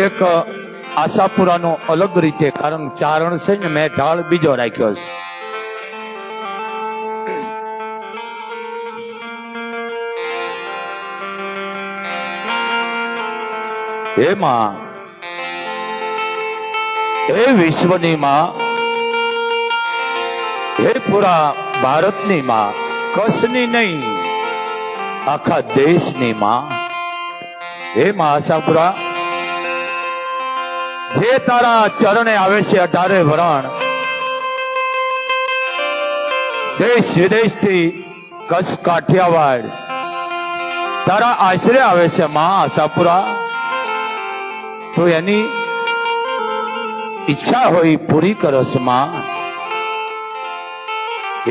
એક આશાપુરાનો અલગ રીતે કારણ ચારણ છે ને મેં ઢાળ બીજો રાખ્યો છે. એમાં એ વિશ્વની માં એ પૂરા ભારતની માં કસની નહીં, આખા દેશની માં માં આશાપુરા જે તારા ચરણે આવે છે અઢારે વરણ, દેશ વિદેશથી કચ્છ કાઠિયાવાડ, તારા આશરે આવે છે મા આશાપુરા. તો એની ઈચ્છા હોય પૂરી કરો છે માં.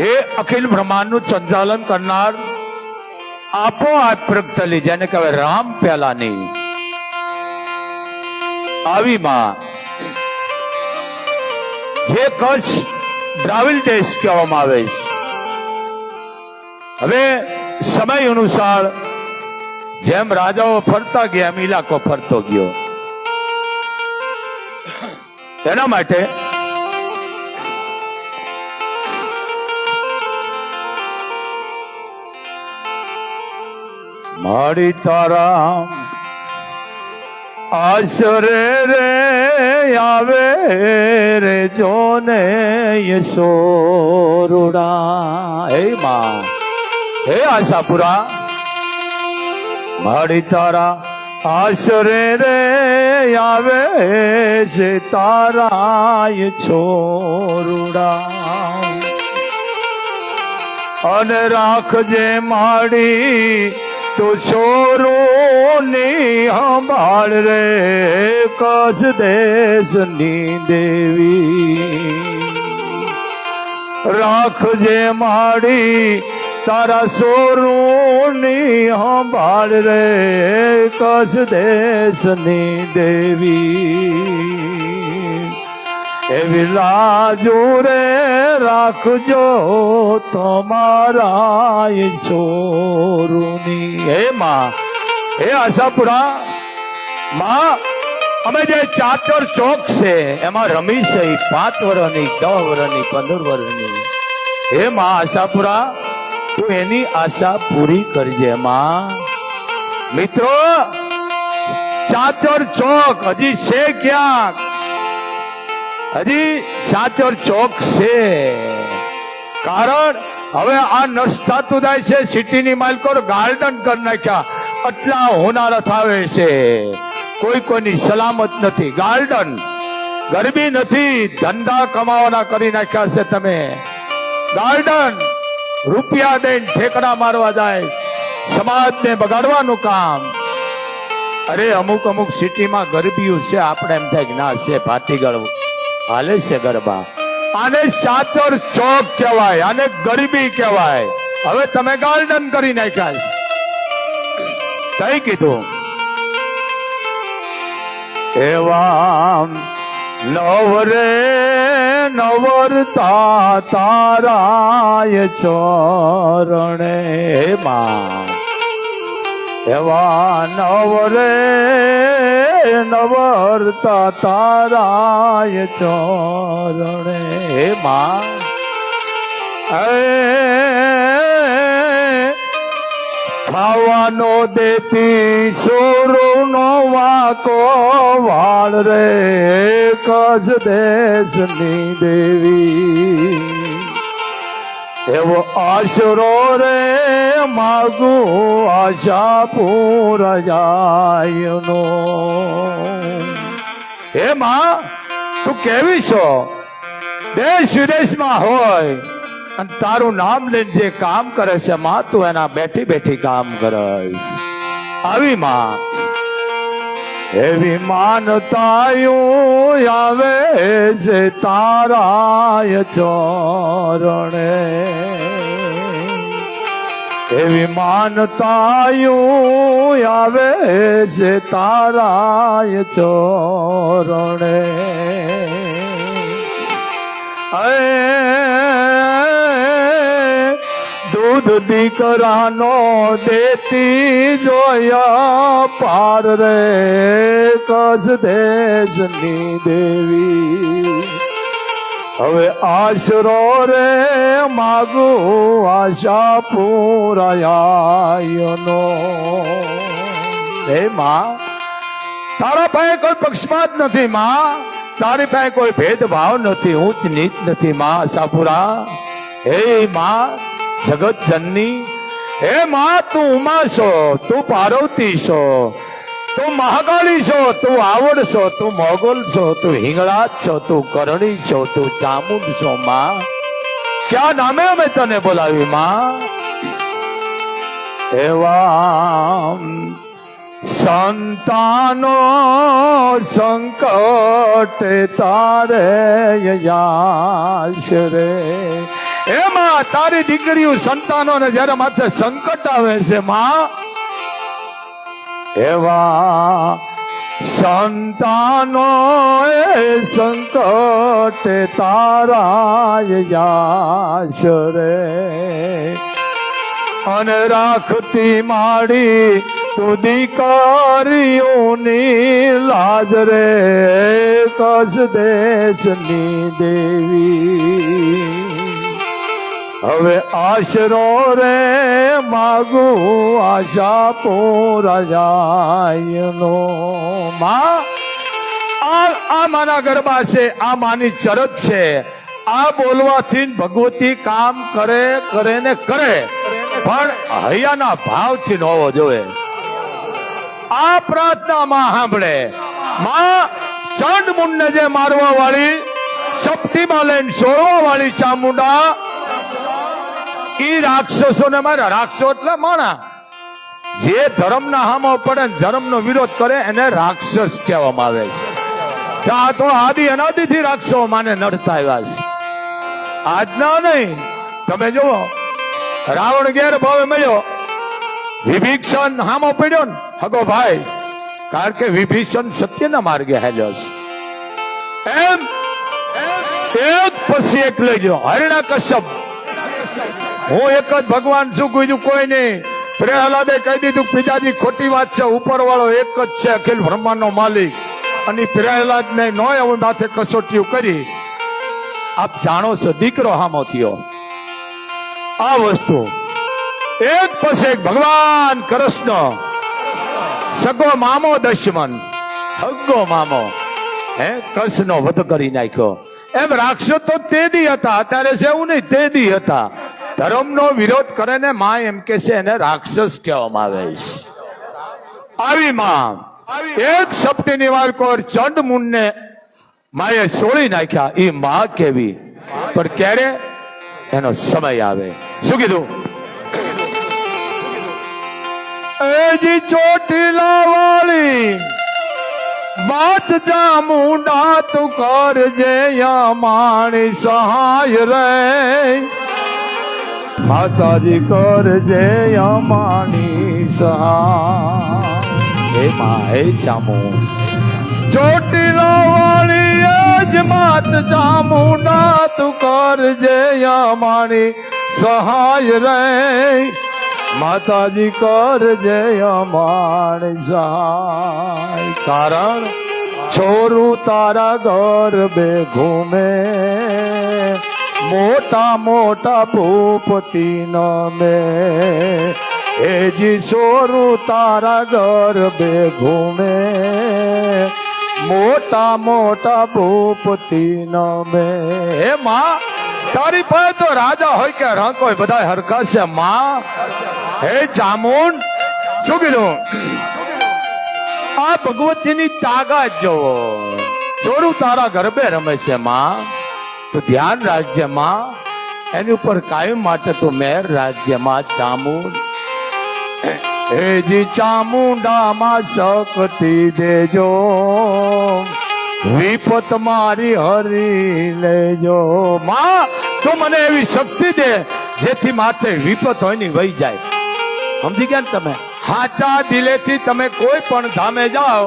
એ અખિલ બ્રહ્માંડનું સંચાલન કરનાર આપોઆપ પ્રગટલી જેને કહેવાય રામ પેલાની આવી માં જે કચ્છ દ્રાવિડ દેશ કહેવામાં આવે છે. હવે સમય અનુસાર જેમ રાજાઓ ફરતા ગયા, એમ ઇલાકો ફરતો ગયો. એના માટે મારી તારા આશરે રે આવે રે જોને યશોરુડા. હે માં. હે આશાપુરા. મારી તારા આશરે રે આવે છે તારા છોરુડા અને રાખજે માડી તો છોરોની સંભાળ રે કસ દેશની દેવી. રાખજે માડી તારા સોરુની સંભાળ રે કસ દેશની દેવી. એવી લાજુ રે, રાખજો તમારા છોરુની. હે માં, હે આશાપુરા, માં, અમે જે ચાચર ચોક છે, એમાં રમી છે પાંચ વર્ષની દસ વર્ષની પંદર વર્ષની હે માં આશાપુરા, તું એની આશા પૂરી કરજે માં. મિત્રો, ચાચર ચોક હજી છે ક્યાંક? હજી સાચર ચોક છે. કારણ હવે આ નષ્ટ થતું થાય છે, સિટીની માલકો ગાર્ડન કરી નાખ્યા. આટલા હોનાર થાવે છે. કોઈ કોઈની સલામત નથી. ગાર્ડન ગરબી નથી, ધંધા કમાવાના કરી નાખ્યા છે તમે. ગાર્ડન રૂપિયા દઈને ઠેકડા મારવા જાય. સમાજને બગાડવાનું કામ. અરે અમુક અમુક સિટીમાં ગરબીઓ છે, આપણે એમ થાય ના છે, ભાતીગળ હાલે છે ગરબા. આને ચાચર ચોક કહેવાય, આને ગરીબી કહેવાય. હવે તમે ગાર્ડન કરી નાખ્યા કઈ કીધું. એવા નવરે નવરતા તારાય ચરણે માં. એવા નવરે નવરતા તારાય ચરણે. હે માં. ખાવાનો દેતી સોરોનો વાકો વાળ રે કજ દેશની દેવી. એવો આશરો રે, માગુ આશા પૂરજાયનો હે માં, તું કેવી છો? દેશ વિદેશમાં હોય, અને તારું નામ લઈને જે કામ કરે છે, માં, તું એના બેઠી બેઠી કામ કરે છે. આવી, માં. એવી માનતાયું આવે છે તારાય ચરણે. એવી માનતાયું આવે છે તારાય ચરણે. એ દૂધ દીકરાનો દેતી જોયા પાર રે કસ દેશની દેવી. હવે આશરો રે, માગુ આશા પૂરાયાનો હે માં, તારા પાસે કોઈ પક્ષપાત નથી માં. તારી પાસે કોઈ ભેદભાવ નથી, ઊંચ નીચ નથી માં આશાપુરા. હે માં જગત જનની, હે માં, તું ઉમા છો તું પાર્વતી છો તું મહાકાળી છો તું આવડ છો તું મોગલ છો તું હિંગળાજ છો તું કરણી છો તું ચામુંડ છો માં. ક્યાં નામે અમે તને બોલાવી, માં? એવા સંતાનો સંકટ તારે યાશ રે. એમાં તારી દીકરીઓ સંતાનોને જ્યારે માથે સંકટ આવે છે, માં, એવા સંતાનો એ સંકટ તારા રે. અને રાખતી માડી તું દીકરીઓની લાજ રે. કસ દેશની દેવી હવે આશરો રે માગુ આશા પૂરાયાનો માં, આ માના ગરબા છે, આ માની ચરત છે. આ બોલવાથી ભગવતી કામ કરે કરે ને કરે. પણ હૈયાના ભાવથી ન હોવો જોઈએ. આ પ્રાર્થના માં સાંભળે. માં ચંડ મુંડને જે મારવા વાળી સપટીમાં લઈને છોડવા વાળી ચામુંડા ઈ રાક્ષસો ને મારા રાક્ષસો એટલે માણા. જે ધર્મના હામો પડે ધર્મનો વિરોધ કરે એને રાક્ષસ કહેવામાં આવે છે. આ તો આદિ અનાદિથી રાક્ષસો માને નડતા આવ્યા છે. આજના નહીં. તમે જુઓ, રાવણ ગેર ભાવે મળ્યો. વિભીષણ હામો પડ્યો ને, હગો ભાઈ, કારણ કે વિભીષણ સત્યના માર્ગે હેલ્યો છે. એમ એક પછી એક લઈ ગયો. હરિણા કશ્યપ હું એક જ ભગવાન છું, બીજું કોઈ નહીં. પ્રહલાદે કહી દીધું, પિતાજી, ખોટી વાત છે ઉપર વાળો એક જ છે, અખિલ બ્રહ્માંડનો માલિક. અને પ્રહલાદ ને નોય હું માથે કસોટીઓ કરી. આપ જાણો છો, દીકરો હામો થયો. આ વસ્તુ એક પછી એક ભગવાન કૃષ્ણ. સગો મામો દશમન. હગો મામો. હે, કૃષ્ણનો વધ કરી નાખ્યો. એમ રાક્ષસો તો તેદી હતા, અત્યારે છે એવું નહીં તેદી હતા. ધર્મનો વિરોધ કરે ને માં એમ કે છે એને રાક્ષસ કહેવામાં આવે છે. આવી માં, એક સપટીની વાર કોર ચંડ મુંડને માએ સોળી નાખ્યા. એ માં કેવી? પણ ક્યારે? એનો સમય આવે. શું કીધું? એજી ચોટીલા વાળી વાત જા મુંડા તું કરજે માણી સહાય રે. માતાજી કરજે અમાની સહા હે મા, હે ચામુંડ ચોટીલા વાળી અજમાત ચામુંડા તું કરજે અમાની સહાય રે. માતાજી કરજે અમારી સહાય. કારણ છોરું તારા ઘર બે ઘૂમે. મોટા મોટા ભૂપતિ મે. એજી સોરું તારા ગરબે ઘૂમે. મોટા મોટા ભૂપતિ મે. હે માં, તારી પાસે તો રાજા હોય કે રંક હોય બધા હરખા છે માં. હે ચામુંડ, શું કીધું? આ ભગવતીની તાકાત જોવો. સોરું તારા ગરબે રમે છે, માં. તો ધ્યાન રાજ્યમાં, એની ઉપર કાયમ માટે તું મેર રાજ્યમાં ચામુંડ. હેજી ચામુંડામાં શક્તિ દેજો, વિપત મારી હરી લેજો. માં, તો મને એવી શક્તિ દે જેથી માથે વિપત હોયની વહી જાય. સમજી ગયા ને તમે? હાચા દિલેથી તમે કોઈ પણ ધામે જાઓ,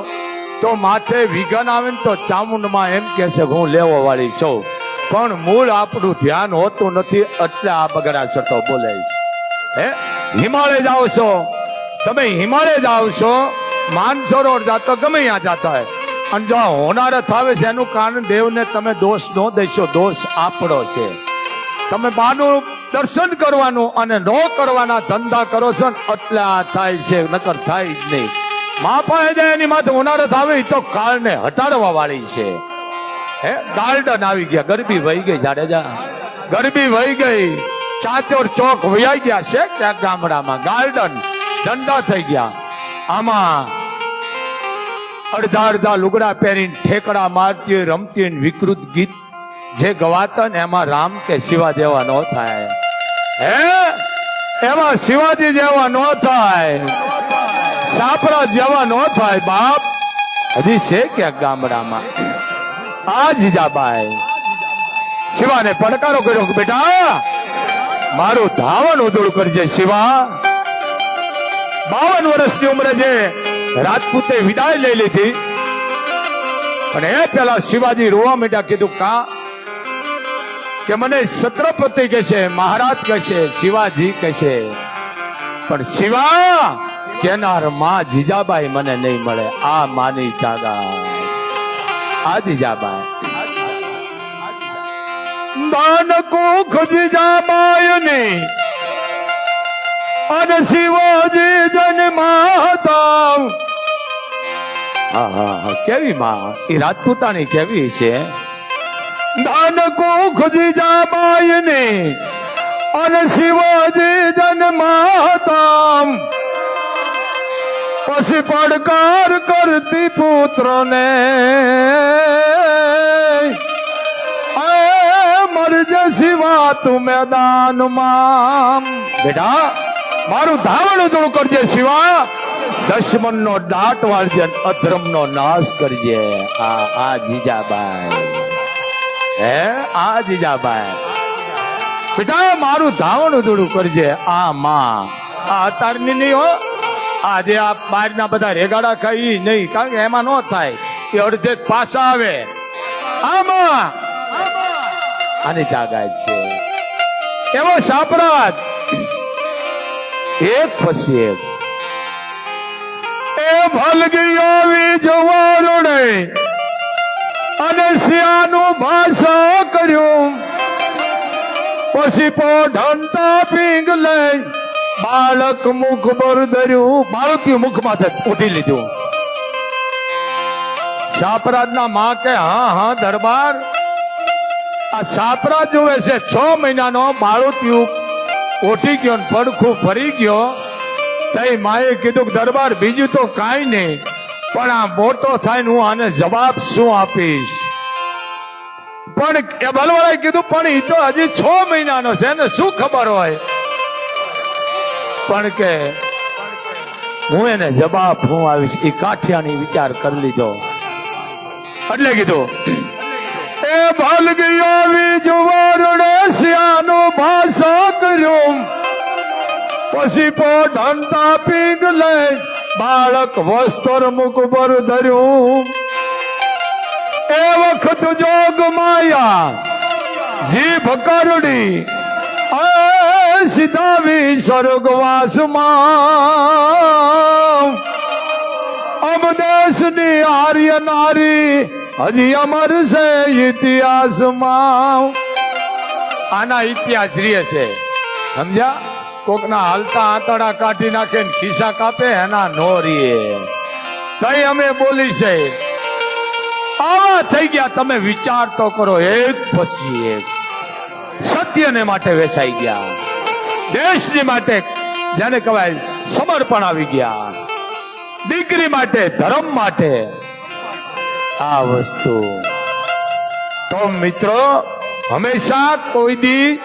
તો માથે વિઘન આવે ને તો ચામુંડમાં એમ કે છે હું લેવો વાળી છું. પણ મૂળ આપણું ધ્યાન હોતું નથી, એટલે આ બગડા છતો બોલે છે. હે? હિમાલય જાઓ છો. તમે હિમાલય જાઓ છો. માનસરોવર જાતો ગમે ત્યાં જાતા હોય. અને જો હોનારત આવે છે, એનું કારણ દેવને તમે દોષ ન દેશો, દોષ આપણો છે. તમે બાનું દર્શન કરવાનું અને ન કરવાના ધંધા કરો છો ને, એટલે આ થાય છે, નકર થાય જ નહીં. મા જાય એની માથે હોનારત આવે તો કાળને હટાડવા વાળી છે. હે, ગાર્ડન આવી ગયા. ગરબી વહી ગઈ જાડેજા. ગરબી વહી ગઈ. ચાચોર ચોક વહી ગયા છે ક્યાંક ગામડામાં. ગાર્ડન ઠંડા થઈ ગયા. આમાં અડધા અડધા લુગડા પહેરીને ઠેકડા મારતી રમતી વિકૃત ગીત જે ગવાતા ને એમાં રામ કે શિવા જેવા ન થાય. હે? એમાં શિવાજી જેવા ન થાય. સાપરા જેવા ન થાય. બાપ, હજી છે ક્યાંક ગામડામાં? આ જીજાબાઈ શિવાને પડકારો કર્યો બેટા, મારું ધાવણ ઉદુળ કરજે શિવા. બાવન વર્ષની ઉંમરે જે રાજપૂતે વિદાય લઈ લીધી. અને એ પેલા શિવાજી રોવા માંડ્યા, કીધું, કા? કે મને છત્રપતિ કે છે મહારાજ કહે છે શિવાજી કહે છે પણ શિવા કેનારમાં જીજાબાઈ મને નહીં મળે. આ માની જાગા. આ જીજાબાઈ દાન કુખ જીજાબાઈ ને અને શિવાજી જન્માતા હા હા હા કેવી માં? એ રાજપૂતાની કેવી છે? દાન કુખ જીજાબાઈ ને અને શિવાજી જન્માતા પછી પડકાર કરતી પુત્રને, એ મરજે શિવા તું મેદાનમાં. બેટા, મારું ધાવણ ઉજળું કરજે શિવા દશમન નો દાટ વાળજે અધર્મ નો નાશ કરજે. આ આ જીજાબાઈ. હે, આ જીજાબાઈ. બેટા, મારું ધાવણ ઉજળું કરજે. આ માં. આ અતારની નહીં હો. આજે આ બહારના બધા રેગાડા ખાઈ નહીં, કારણ કે એમાં ન થાય એ અડધે પાછા આવે. આમાં આની જાગાય છે. એવો સાપરાત એક પછી એક. એ ભલગી આવી જવારોડે અને શિયાનું ભાષા કર્યું. પછી પોઢંતા પીંગ લઈ બાળક મુખ પર ધર્યું બાળકી મુખમાં ઉઠી લીધું. સાપરાજના માં કે, હા હા, દરબાર. આ સાપરાજ જોવે છે, છ મહિનાનો બાળુતિયું ઓઠી ગયો ને પડખું ફરી ગયો. તઈ માએ કીધું દરબાર, બીજું તો કાંઈ નહીં, પણ આ મોટો થાય હું આને જવાબ શું આપીશ? પણ એ બલવાળાએ કીધું, પણ એ તો હજી છ મહિનાનો છે ને શું ખબર હોય? પણ કે હું એને જવાબ હું આવીશ. એ કાઠિયાની વિચાર કરી લીધો. એટલે કીધું, એ ભાલગી આવી જવારડે શિયાનો ભાષા કર્યો. પછી પોઢંતા પીગ લઈ બાળક વસ્ત્ર મુખ પર ધર્યું. એ વખત જોગ માયા, જીભ કરડી સીધાવી સ્વર્ગવાસમાં. અમદેશની આર્ય નારી હજી અમર છે ઇતિહાસમાં. આના ઇતિહાસ રીએ છે. સમજ્યા? કોકના હાલતા આંતડા કાઢી નાખે ને ખિસ્સા કાપે, એના નો રીએ તઈ અમે બોલી છે, આવા થઈ ગયા, તમે વિચાર તો કરો, એક પછી એક. સત્યને માટે વેચાઈ ગયા. દેશની માટે જેને કહેવાય સમર્પણ આવી ગયા. દીકરી માટે, ધર્મ માટે આ વસ્તુ. તો મિત્રો, હંમેશા કોઈ દી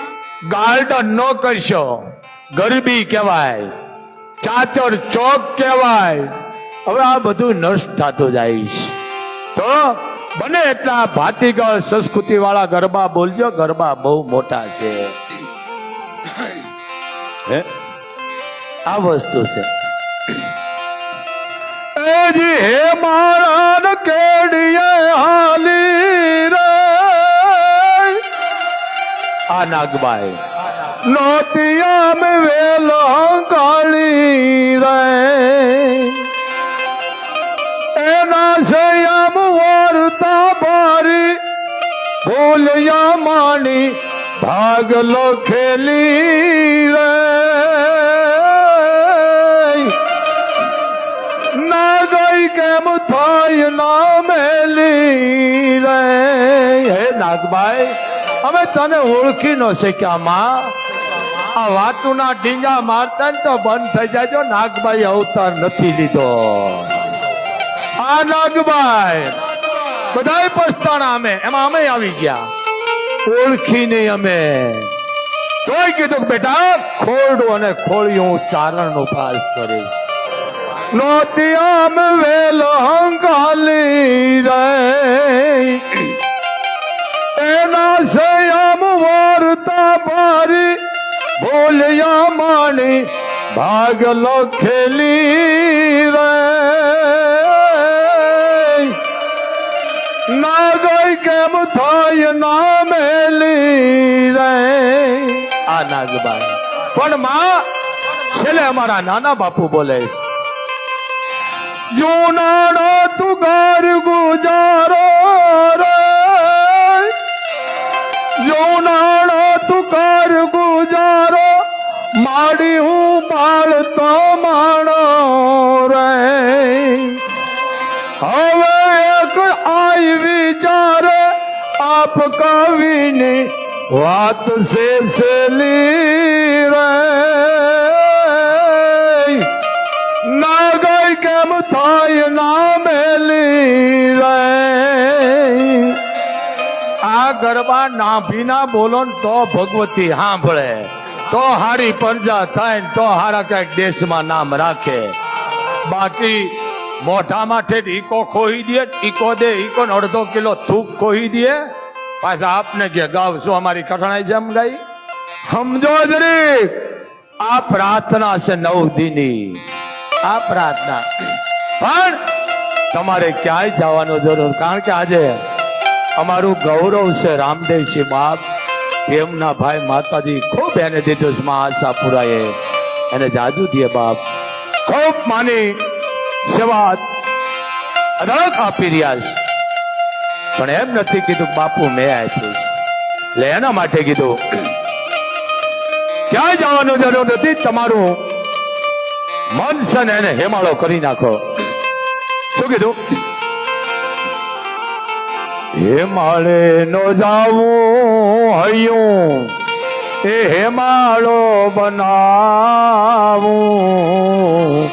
ગાર્ડન ન કરશો. ગરબી કહેવાય, ચાચર ચોક કહેવાય. હવે આ બધું નષ્ટ થતું જાય છે. તો બને એટલા ભાતીગળ સંસ્કૃતિ વાળા ગરબા બોલજો, ગરબા બહુ મોટા છે. આ વસ્તુ છે. એજી હે મારા કેડીએ હાલી રે. આ નાગબાઈ. નોતિયા મે વેલો કાળી રે. એના સયમ વર્તા બારી ભૂલયા માની ભાગલો ખેલી રે. કેમ થાય ના મેલી રે? હે નાગભાઈ, અમે તને ઓળખી ન શક્યા માં. આ વાતુના ડીંગા મારતા ને તો બંધ થઈ જાય નાગભાઈ અવતાર નથી લીધો. આ નાગભાઈ, બધાય પસ્તાણા અમે એમાં અમે આવી ગયા. ઓળખી નહીં અમે. તોય કીધું બેટા, ખોરડું અને ખોળિયું ચારણ નો પાસ કરીશ નોતી આમ વેલ હંકાલી રે એના સયામ વાર્તા ભારી ભૂલ્યા માણી, ભાગ લખેલી રે ના ગઈ કેમ થાય ના મેલી રે આ નાગબાઈ. પણ માં, છેલ્લે અમારા નાના બાપુ બોલે છે. જૂનાનો તું ઘર ગુજારો રે જૂનાનો તું ઘર ગુજારો માડી હું બાળતો માણો રે હવે એક આઈ વિચારે આપ કવિની વાત સે સેલી રે ના કેમ થાય ના મેલી રે? આ ગરબા નાભીના બોલો તો ભગવતી સાંભળે. તો હારી પંજા થાય તો હારા કંઈક દેશમાં નામ રાખે. બાકી મોઢામાં ઠેઠ ઈકો ખોઈ દે ઈકો દે, ઈકો ને અડધો કિલો થૂક ખોઈ દે. પાછા આપને કે ગાવ શું અમારી કઠણાઈ જેમ ગાઈ? સમજો જરી આ પ્રાર્થના છે નવ દિની. આ પ્રાર્થના. પણ તમારે ક્યાંય જવાનું જરૂર, કારણ કે આજે અમારું ગૌરવ છે રામદેવસિંહ બાપ એમના ભાઈ માતાજી, ખૂબ એને દીધું છે માં આશાપુરાએ એને જાજુ દે બાપ. ખૂબ માની સેવા અઢળક આપી રહ્યા છે. પણ એમ નથી કીધું બાપુ, મેં આપ્યું એટલે એના માટે કીધું, ક્યાંય જવાનું જરૂર નથી, તમારું મન છે ને એને હેમાળો કરી નાખો. શું કીધું? હેમાળે નો જાવું હૈયું. એ હેમાળો બનાવું.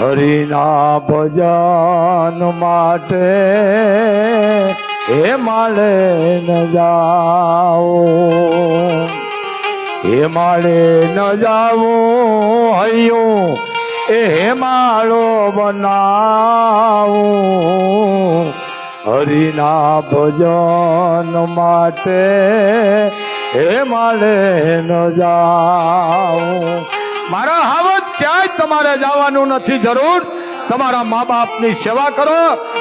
હરિના ભજન માટે હેમાળે ન જાવું હેમાળે ન જાવું હૈયું, એ હેમાળો બનાવું. હરિના ભજન માટે હે માળે ન જાવું મારા હાવત ક્યાંય તમારે જવાનું નથી જરૂર. તમારા મા બાપની સેવા કરો,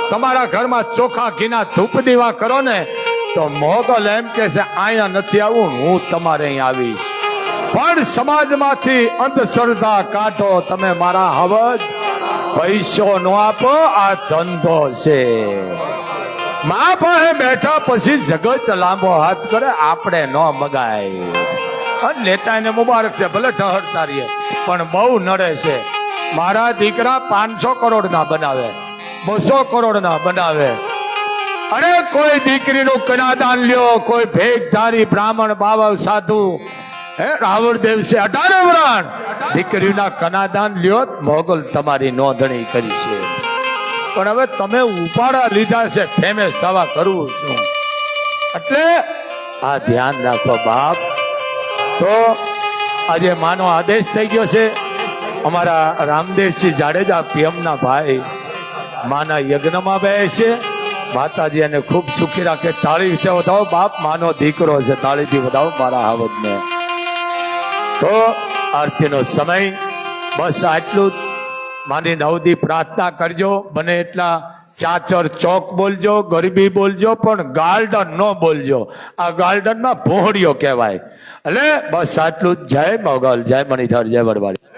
તમારા ઘરમાં ચોખા ઘીના ધૂપ દીવા કરો ને તો મોગલ એમ કે છે અહીંયા નથી આવું, હું તમારે અહીં આવીશ. પણ સમાજમાંથી અંધશ્રદ્ધા કાઢો, તમે મારા હવજ પૈસો નો આપો, આ ધંધો છે. મા પાસે બેઠા પછી જગત લાંબો હાથ કરે, આપણે ન મગાય. અને નેતાને મુબારક છે, ભલે ઢહર રહીએ, પણ બહુ નડે છે. મારા દીકરા પાંચસો કરોડ ના બનાવે, બસો કરોડ ના બનાવે. અરે કોઈ દીકરીનું કનાદાન લ્યો, કોઈ ભેગધારી બ્રાહ્મણ, બાવળ, સાધુ. હે, રાવણ દેવ છે, અઢારે વરાણ. દીકરીના કનાદાન લ્યો, મોગલ તમારી નોંધણી કરી છે. પણ હવે તમે ઉપાડા લીધા છે, ફેમસ થવા કરવું શું એટલે આ ધ્યાન રાખો બાપ. તો આજે માનો આદેશ થઈ ગયો છે, અમારા રામદેવસિંહ જાડેજા પીએમના ભાઈ માના યજ્ઞમાં બે છે. માતાજી એને ખૂબ સુખી રાખે. તાળી વિશે વધાવો, બાપ માનો દીકરો છે. તાળીથી વધાવો મારા હાવજને તો આરતીનો સમય. બસ આટલું મારી નવદી પ્રાર્થના કરજો. બને એટલા ચાચર ચોક બોલજો, ગરબી બોલજો, પણ ગાર્ડન ન બોલજો. આ ગાર્ડનમાં ભોહડીઓ કહેવાય. એટલે બસ આટલું જય મોગલ, જય મણિધર, જય વડવાડી